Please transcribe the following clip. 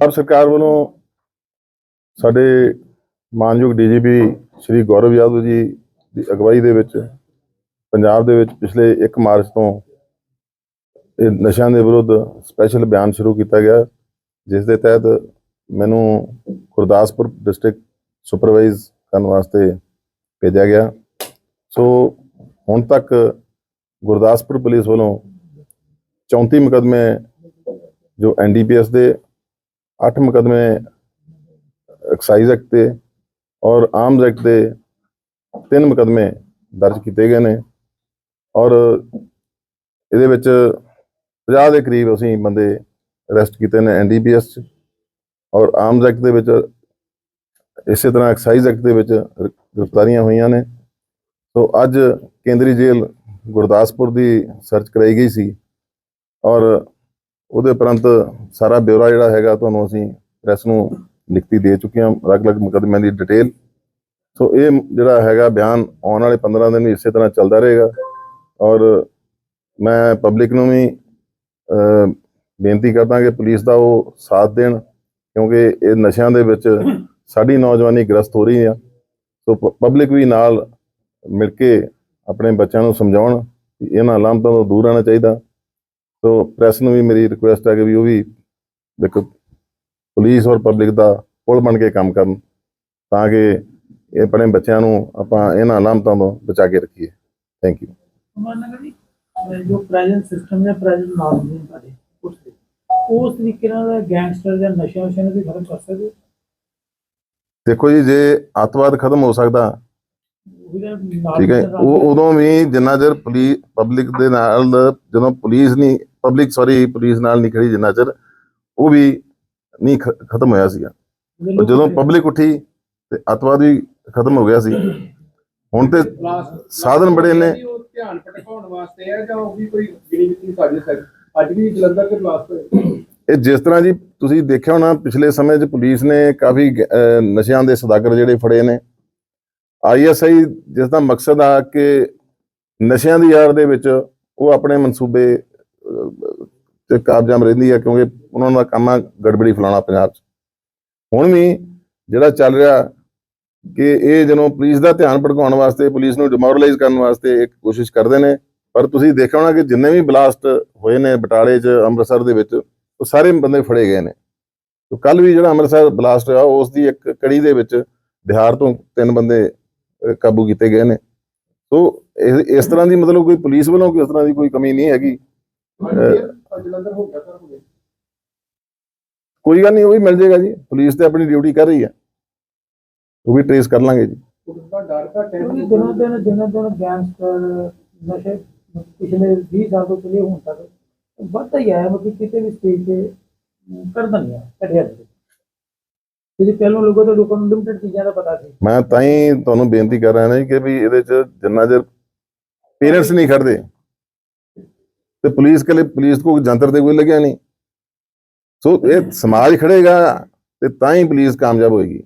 ਦੇ ਸਰਕਾਰ ਵੱਲੋਂ ਸਾਡੇ ਮਾਨਯੋਗ ਡੀਜੀਪੀ ਸ਼੍ਰੀ ਗੌਰਵ ਯਾਦਵ ਜੀ ਦੀ ਅਗਵਾਈ ਦੇ ਵਿੱਚ ਪੰਜਾਬ ਦੇ ਵਿੱਚ ਪਿਛਲੇ 1 ਮਾਰਚ ਤੋਂ ਇਹ ਨਸ਼ਿਆਂ ਦੇ ਵਿਰੁੱਧ ਸਪੈਸ਼ਲ ਬਿਆਨ ਸ਼ੁਰੂ ਕੀਤਾ ਗਿਆ, ਜਿਸ ਦੇ ਤਹਿਤ ਮੈਨੂੰ ਗੁਰਦਾਸਪੁਰ ਡਿਸਟ੍ਰਿਕਟ ਸੁਪਰਵਾਈਜ਼ ਕਰਨ ਵਾਸਤੇ ਭੇਜਿਆ ਗਿਆ। ਸੋ ਹੁਣ ਤੱਕ ਗੁਰਦਾਸਪੁਰ ਪੁਲਿਸ ਵੱਲੋਂ 34 ਮੁਕਦਮੇ, ਜੋ ਐਨਡੀਪੀਐਸ ਦੇ 8 ਮੁਕਦਮੇ ਐਕਸਾਈਜ਼ ਐਕਟ 'ਤੇ ਔਰ ਆਰਮਜ਼ ਐਕਟ ਦੇ ਤਿੰਨ ਮੁਕਦਮੇ ਦਰਜ ਕੀਤੇ ਗਏ ਨੇ। ਔਰ ਇਹਦੇ ਵਿੱਚ 50 ਦੇ ਕਰੀਬ ਅਸੀਂ ਬੰਦੇ ਅਰੈਸਟ ਕੀਤੇ ਨੇ ਐਨਡੀਪੀਐਸ ਚ। ਔਰ ਆਰਮਜ਼ ਐਕਟ ਦੇ ਵਿੱਚ ਇਸੇ ਤਰ੍ਹਾਂ ਐਕਸਾਈਜ਼ ਐਕਟ ਦੇ ਵਿੱਚ ਗ੍ਰਿਫਤਾਰੀਆਂ ਹੋਈਆਂ ਨੇ। ਸੋ ਅੱਜ ਕੇਂਦਰੀ ਜੇਲ੍ਹ ਗੁਰਦਾਸਪੁਰ ਦੀ ਸਰਚ ਕਰਾਈ ਗਈ ਸੀ ਔਰ ਉਹਦੇ ਉਪਰੰਤ ਸਾਰਾ ਬਿਊਰਾ ਜਿਹੜਾ ਹੈਗਾ ਤੁਹਾਨੂੰ ਅਸੀਂ ਪ੍ਰੈਸ ਨੂੰ ਲਿਖਤੀ ਦੇ ਚੁੱਕੇ ਹਾਂ ਅਲੱਗ-ਅਲੱਗ ਮੁਕੱਦਮਿਆਂ ਦੀ ਡਿਟੇਲ। ਸੋ ਇਹ ਜਿਹੜਾ ਹੈਗਾ ਬਿਆਨ ਆਉਣ ਵਾਲੇ 15 ਦਿਨ ਵੀ ਇਸੇ ਤਰ੍ਹਾਂ ਚੱਲਦਾ ਰਹੇਗਾ ਔਰ ਮੈਂ ਪਬਲਿਕ ਨੂੰ ਵੀ ਬੇਨਤੀ ਕਰਦਾ ਕਿ ਪੁਲਿਸ ਦਾ ਉਹ ਸਾਥ ਦੇਣ ਕਿਉਂਕਿ ਇਹ ਨਸ਼ਿਆਂ ਦੇ ਵਿੱਚ ਸਾਡੀ ਨੌਜਵਾਨੀ ਗ੍ਰਸਤ ਹੋ ਰਹੀ ਆ। ਸੋ ਪਬਲਿਕ ਵੀ ਨਾਲ ਮਿਲ ਕੇ ਆਪਣੇ ਬੱਚਿਆਂ ਨੂੰ ਸਮਝਾਉਣ ਕਿ ਇਹਨਾਂ ਲਾਮਤਾਂ ਤੋਂ ਦੂਰ ਰਹਿਣਾ ਚਾਹੀਦਾ। ਸੋ ਪ੍ਰੈਸ ਨੂੰ ਵੀ ਮੇਰੀ ਰਿਕੁਐਸਟ ਹੈ ਕਿ ਵੀ ਉਹ ਵੀ ਇੱਕ ਪੁਲਿਸ ਔਰ ਪਬਲਿਕ ਦਾ ਪੁਲ ਬਣ ਕੇ ਕੰਮ ਕਰਨ ਤਾਂ ਕਿ ਇਹ ਆਪਣੇ ਬੱਚਿਆਂ ਨੂੰ ਆਪਾਂ ਇਹਨਾਂ ਲਾਮਤਾਂ ਤੋਂ ਬਚਾ ਕੇ ਰੱਖੀਏ। ਥੈਂਕ ਯੂ ਜੋ ਪ੍ਰੈਜ਼ੈਂਟ ਸਿਸਟਮ ਜਾਂ ਪ੍ਰੈਜ਼ੈਂਟ ਨਾਮ ਨੇ ਉਸ ਤਰੀਕੇ ਨਾਲ ਗੈਂਗਸਟਰ ਜਾਂ ਨਸ਼ਾ ਨਸ਼ਾ ਨੂੰ ਵੀ ਖਤਮ ਕਰ ਸਕਦੇ? ਦੇਖੋ ਜੀ ਜੇ ਅੱਤਵਾਦ ਖਤਮ ਹੋ ਸਕਦਾ ਠੀਕ ਹੈ ਉਹ ਉਦੋਂ ਵੀ ਜਿੰਨਾ ਚਿਰ ਪੁਲਿਸ ਪਬਲਿਕ ਦੇ ਨਾਲ ਜਦੋਂ ਪੁਲਿਸ ਨਹੀਂ ਪਬਲਿਕ ਸੌਰੀ ਪੁਲਿਸ ਨਾਲ ਨਹੀਂ ਖੜੀ ਜਿੰਨਾ ਚਿਰ ਉਹ ਵੀ ਨਹੀਂ ਖਤਮ ਹੋਇਆ ਸੀਗਾ। ਜਦੋਂ ਪਬਲਿਕ ਉੱਠੀ ਤੇ ਅੱਤਵਾਦ ਵੀ ਖਤਮ ਹੋ ਗਿਆ ਸੀ। ਹੁਣ ਤੇ ਸਾਧਨ ਬੜੇ ਨੇ। ਧਿਆਨ ਭਟਕਾਉਣ ਵਾਸਤੇ ਹੈ ਜਾਂ ਉਹ ਵੀ ਕੋਈ ਗਿਣੀ ਮਿੱਤੀ ਸਾਜ਼ਿਸ਼ ਹੈ ਅੱਜ ਵੀ ਜਲੰਧਰ ਦੇ ਬਲਾਸਟ ਹੋਏ। ਇਹ ਜਿਸ ਤਰ੍ਹਾਂ ਜੀ ਤੁਸੀਂ ਦੇਖਿਆ ਹੋਣਾ ਪਿਛਲੇ ਸਮੇਂ 'ਚ ਪੁਲਿਸ ਨੇ ਕਾਫੀ ਅਹ ਨਸ਼ਿਆਂ ਦੇ ਸਦਾਗਰ ਜਿਹੜੇ ਫੜੇ ਨੇ। ਆਈਐਸਆਈ ਜਿਸ ਦਾ ਮਕਸਦ ਆ ਕਿ ਨਸ਼ਿਆਂ ਦੀ ਆੜ ਦੇ ਵਿੱਚ ਉਹ ਆਪਣੇ ਮਨਸੂਬੇ ਅਹ, ਤੇ ਕਾਬਜਾਮ ਰਹਿੰਦੀ ਆ ਕਿਉਂਕਿ ਉਹਨਾਂ ਦਾ ਕੰਮ ਆ ਗੜਬੜੀ ਫਲਾਣਾ ਪੰਜਾਬ 'ਚ। ਹੁਣ ਵੀ ਜਿਹੜਾ ਚੱਲ ਰਿਹਾ ਕਿ ਇਹ ਜਦੋਂ ਪੁਲਿਸ ਦਾ ਧਿਆਨ ਭਟਕਾਉਣ ਵਾਸਤੇ ਪੁਲਿਸ ਨੂੰ ਡਿਮੋਰਲਾਈਜ਼ ਕਰਨ ਵਾਸਤੇ ਇੱਕ ਕੋਸ਼ਿਸ਼ ਕਰਦੇ ਨੇ ਪਰ ਤੁਸੀਂ ਦੇਖਿਆ ਹੋਣਾ ਕਿ ਜਿੰਨੇ ਵੀ ਬਲਾਸਟ ਹੋਏ ਨੇ ਬਟਾਲੇ 'ਚ, ਅੰਮ੍ਰਿਤਸਰ ਦੇ ਵਿੱਚ, ਉਹ ਸਾਰੇ ਬੰਦੇ ਫੜੇ ਗਏ ਨੇ। ਤੇ ਕੱਲ ਵੀ ਜਿਹੜਾ ਅੰਮ੍ਰਿਤਸਰ ਬਲਾਸਟ ਹੋਇਆ, ਉਸ ਦੀ ਇੱਕ ਕੜੀ ਦੇ ਵਿੱਚ ਬਿਹਾਰ ਤੋਂ ਤਿੰਨ ਬੰਦੇ ਕਾਬੂ ਕੀਤੇ ਗਏ ਨੇ। ਸੋ ਇਸ ਤਰ੍ਹਾਂ ਦੀ ਮਤਲਬ ਕੋਈ ਪੁਲਿਸ ਵੱਲੋਂ ਕੋਈ ਇਸ ਤਰ੍ਹਾਂ ਦੀ ਕੋਈ ਕਮੀ ਨਹੀਂ ਹੈਗੀ। ਕੋਈ ਗੱਲ ਨਹੀਂ, ਉਹ ਵੀ ਮਿਲ ਜਾਏਗਾ ਜੀ। ਪੁਲਿਸ ਤੇ ਆਪਣੀ ਡਿਊਟੀ ਕਰ ਰਹੀ ਹੈ। ਉਹ ਵੀ ਟ੍ਰੇਸ ਕਰ ਲਾਂਗੇ ਜੀ। ਦਿਨੋਂ ਦਿਨ ਦਿਨੋਂ ਦਿਨ ਗੈਂਗਸਟਰ ਨਸ਼ੇ ਪਿਛਲੇ 20 ਸਾਲ ਤੋਂ ਚਲੇ, ਹੁਣ ਤੱਕ ਵੱਧਦਾ ਹੀ ਆਇਆ, ਮਤਲਬ ਕਿਤੇ ਵੀ ਸਟੇਜ ਤੇ ਕਰਦਾ ਨਹੀਂ ਆ ਘਟਿਆ ਨਹੀਂ। ਜਿਹੜੀ ਪਹਿਲਾਂ ਲੋਕਾਂ ਤੋਂ ਲੋਕਾਂ ਨੂੰ ਲਿਮਟਿਡ ਚੀਜ਼ਾਂ ਦਾ ਪਤਾ ਸੀ। ਮੈਂ ਤਾਂ ਹੀ ਤੁਹਾਨੂੰ ਬੇਨਤੀ ਕਰ ਰਿਹਾ ਨਾ ਕਿ ਵੀ ਇਹਦੇ ਚ ਜਿੰਨਾ ਚਿਰ ਪੇਰੈਂਟਸ ਨਹੀਂ ਖੜਦੇ, ਤੇ ਪੁਲਿਸ ਕਲੇ, ਪੁਲਿਸ ਕੋ ਜੰਤਰ ਤੇ ਕੋਈ ਲੱਗਿਆ ਨਹੀਂ। ਸੋ ਇਹ ਸਮਾਜ ਖੜੇਗਾ, ਤੇ ਤਾਂ ਹੀ ਪੁਲਿਸ ਕਾਮਯਾਬ ਹੋਏਗੀ।